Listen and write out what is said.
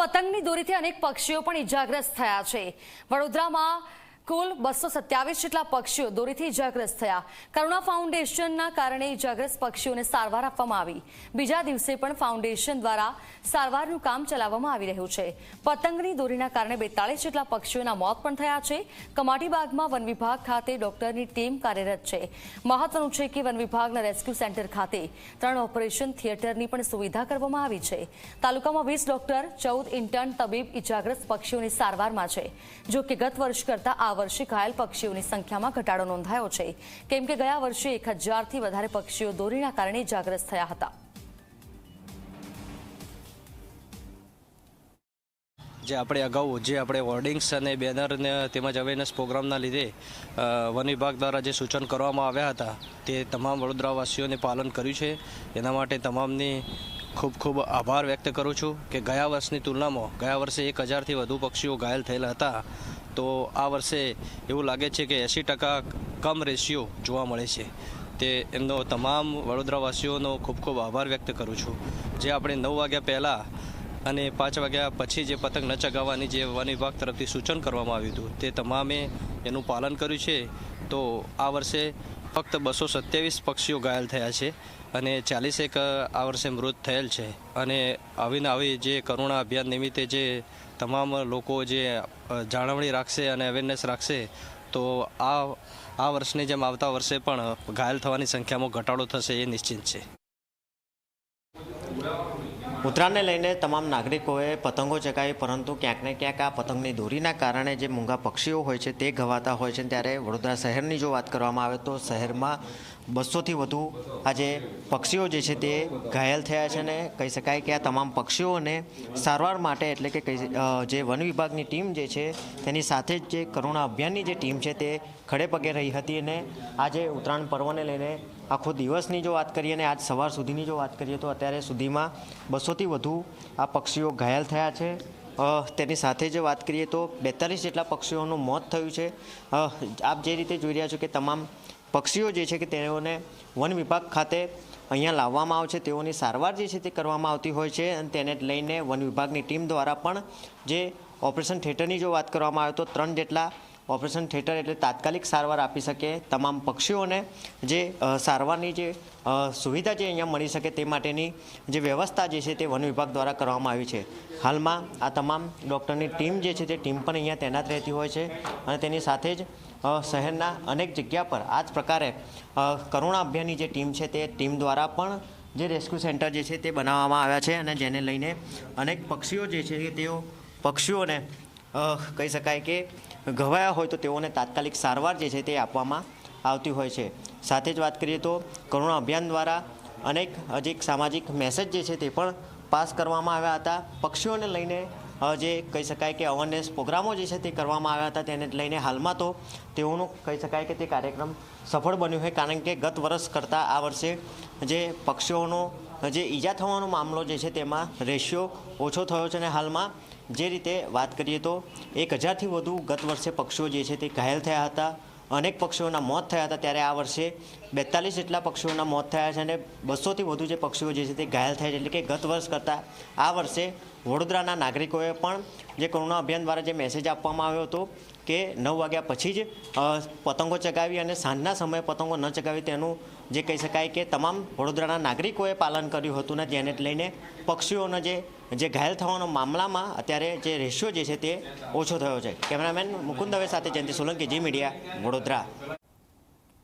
પતંગની દોરીથી અનેક પક્ષીઓ પણ ઇજાગ્રસ્ત થયા છે. વડોદરામાં કુલ બસો સત્યાવીસ જેટલા પક્ષીઓ દોરીથી ઇજાગ્રસ્ત થયા. કરુણા ફાઉન્ડેશનના કારણે ઇજાગ્રસ્ત પક્ષીઓને સારવાર આપવામાં આવી. બીજા દિવસે પણ ફાઉન્ડેશન દ્વારા સારવારનું કામ ચલાવવામાં આવી રહ્યું છે. પતંગની દોરીના કારણે બેતાળીસ જેટલા પક્ષીઓના મોત પણ થયા છે. કમાટીબાગમાં વન વિભાગ ખાતે ડોક્ટરની ટીમ કાર્યરત છે. મહત્વનું છે કે વન વિભાગના રેસ્ક્યુ સેન્ટર ખાતે ત્રણ ઓપરેશન થિયેટરની પણ સુવિધા કરવામાં આવી છે. તાલુકામાં વીસ ડોક્ટર, ચૌદ ઇન્ટર્ન તબીબ ઇજાગ્રસ્ત પક્ષીઓની સારવારમાં છે. જો કે ગત વર્ષ કરતાં આ વર્ષે ઘાયલ પક્ષીઓની સંખ્યામાં ઘટાડો નોંધાયો છે. કેમ કે ગયા વર્ષે એક હજારથી વધારે પક્ષીઓ દોરીના કારણે જાગ્રસ્ત થયા હતા. જે આપણે અગાઉ જે આપણે હોર્ડિંગ્સ અને બેનરને તેમજ અવેરનેસ પ્રોગ્રામના લીધે વન વિભાગ દ્વારા જે સૂચન કરવામાં આવ્યા હતા, તે તમામ વડોદરાવાસીઓને પાલન કર્યું છે. એના માટે તમામની ખૂબ ખૂબ આભાર વ્યક્ત કરું છું કે ગયા વર્ષની તુલનામાં, ગયા વર્ષે એક હજારથી વધુ પક્ષીઓ ઘાયલ થયેલા હતા. તો આ વર્ષે એવું લાગે છે કે એંસી ટકા કમ રેશિયો જોવા મળે છે. તે એમનો તમામ વડોદરાવાસીઓનો ખૂબ ખૂબ આભાર વ્યક્ત કરું છું. જે આપણે નવ વાગ્યા પહેલાં અને પાંચ વાગ્યા પછી જે પતંગ ન ચગાવવાની જે વન વિભાગ તરફથી સૂચન કરવામાં આવ્યું હતું, તે તમામે એનું પાલન કર્યું છે. તો આ વર્ષે ફક્ત બસો સત્યાવીસ પક્ષીઓ ઘાયલ થયા છે અને ચાલીસેક આ વર્ષે મૃત થયેલ છે. અને આવીને આવી જે કરુણા અભિયાન નિમિત્તે જે તમામ લોકો જે જાળવણી રાખશે અને અવેરનેસ રાખશે, તો આ આ વર્ષની જેમ આવતા વર્ષે પણ ઘાયલ થવાની સંખ્યામાં ઘટાડો થશે એ નિશ્ચિત છે. ઉત્તરાયણને લઈને તમામ નાગરિકોએ પતંગો ચગાવી, પરંતુ ક્યાંક ને ક્યાંક આ પતંગની દોરીના કારણે જે મૂંગા પક્ષીઓ હોય છે તે ઘવાતા હોય છે. ત્યારે વડોદરા શહેરની જો વાત કરવામાં આવે તો શહેરમાં બસોથી વધુ આજે પક્ષીઓ જે છે તે ઘાયલ થયા છે અને કહી શકાય કે આ તમામ પક્ષીઓને સારવાર માટે એટલે કે જે વન વિભાગની ટીમ જે છે તેની સાથે જ જે કરુણા અભિયાનની જે ટીમ છે તે ખડે પગે રહી હતી અને આજે ઉત્તરાયણ પર્વને લઈને આખો દિવસની જો વાત કરીએ અને આજ સવાર સુધીની જો વાત કરીએ તો અત્યારે સુધીમાં બસોથી વધુ આ પક્ષીઓ ઘાયલ થયા છે. તેની સાથે જ વાત કરીએ તો બેતાલીસ જેટલા પક્ષીઓનું મોત થયું છે. આપ જે રીતે જોઈ રહ્યા છો કે તમામ પક્ષીઓ જે છે કે તેઓને વન વિભાગ ખાતે અહીંયા લાવવામાં આવે છે. તેઓની સારવાર જે છે તે કરવામાં આવતી હોય છે અને તેને લઈને વન વિભાગની ટીમ દ્વારા પણ જે ઓપરેશન થિયેટરની જો વાત કરવામાં આવે તો ત્રણ જેટલા ઓપરેશન થિયેટર એટલે તાત્કાલિક સારવાર આપી શકે તમામ પક્ષીઓને જે સારવારની જે સુવિધા જે અહીંયા મળી શકે તે માટેની જે વ્યવસ્થા જે છે તે વન વિભાગ દ્વારા કરવામાં આવી છે. હાલમાં આ તમામ ડૉક્ટરની ટીમ જે છે તે ટીમ પણ અહીંયા તૈનાત રહેતી હોય છે અને તેની સાથે જ શહેરના અનેક જગ્યા પર આ જ પ્રકારે કરુણા અભિયાનની જે ટીમ છે તે ટીમ દ્વારા પણ જે રેસ્ક્યુ સેન્ટર જે છે તે બનાવવામાં આવ્યા છે અને જેને લઈને અનેક પક્ષીઓ જે છે તેઓ પક્ષીઓને કહી શકાય કે ઘવાયા હોય તો તેઓને તાત્કાલિક સારવાર જે છે તે આપવામાં આવતી હોય છે. સાથે જ વાત કરીએ તો કરુણા અભિયાન દ્વારા અનેક હજી સામાજિક મેસેજ જે છે તે પણ પાસ કરવામાં આવ્યા હતા. પક્ષીઓને લઈને જે કહી શકાય કે અવેરનેસ પ્રોગ્રામો જે છે તે કરવામાં આવ્યા હતા તેને લઈને હાલમાં તો તેઓનું કહી શકાય કે તે કાર્યક્રમ સફળ બન્યો છે. કારણ કે ગત વર્ષ કરતાં આ વર્ષે જે પક્ષીઓનો જે ઈજા થવાનો મામલો જે છે તેમાં રેશિયો ઓછો થયો છે અને હાલમાં જે રીતે વાત કરીએ તો એક હજારથી વધુ ગત વર્ષે પક્ષીઓ જે છે તે ઘાયલ થયા હતા. અનેક પક્ષીઓના મોત થયા હતા. ત્યારે આ વર્ષે બેતાલીસ જેટલા પક્ષીઓના મોત થયા છે અને બસોથી વધુ જે પક્ષીઓ જે છે તે ઘાયલ થયા છે. એટલે કે ગત વર્ષ કરતાં આ વર્ષે વડોદરાના નાગરિકોએ પણ જે કરુણા અભિયાન દ્વારા જે મેસેજ આપવામાં આવ્યો હતો કે નવ વાગ્યા પછી જ પતંગો ચગાવી અને સાંજના સમયે પતંગો ન ચગાવી તેનું જે કહી શકાય કે તમામ વડોદરાના નાગરિકોએ પાલન કર્યું હતું ને જેને લઈને પક્ષીઓનો જે જે ઘાયલ થવાનો મામલામાં અત્યારે જે રેશિયો જે છે તે ઓછો થયો છે. કેમેરામેન મુકુંદ દવે સાથે જયંતિ સોલંકી, જી મીડિયા, વડોદરા.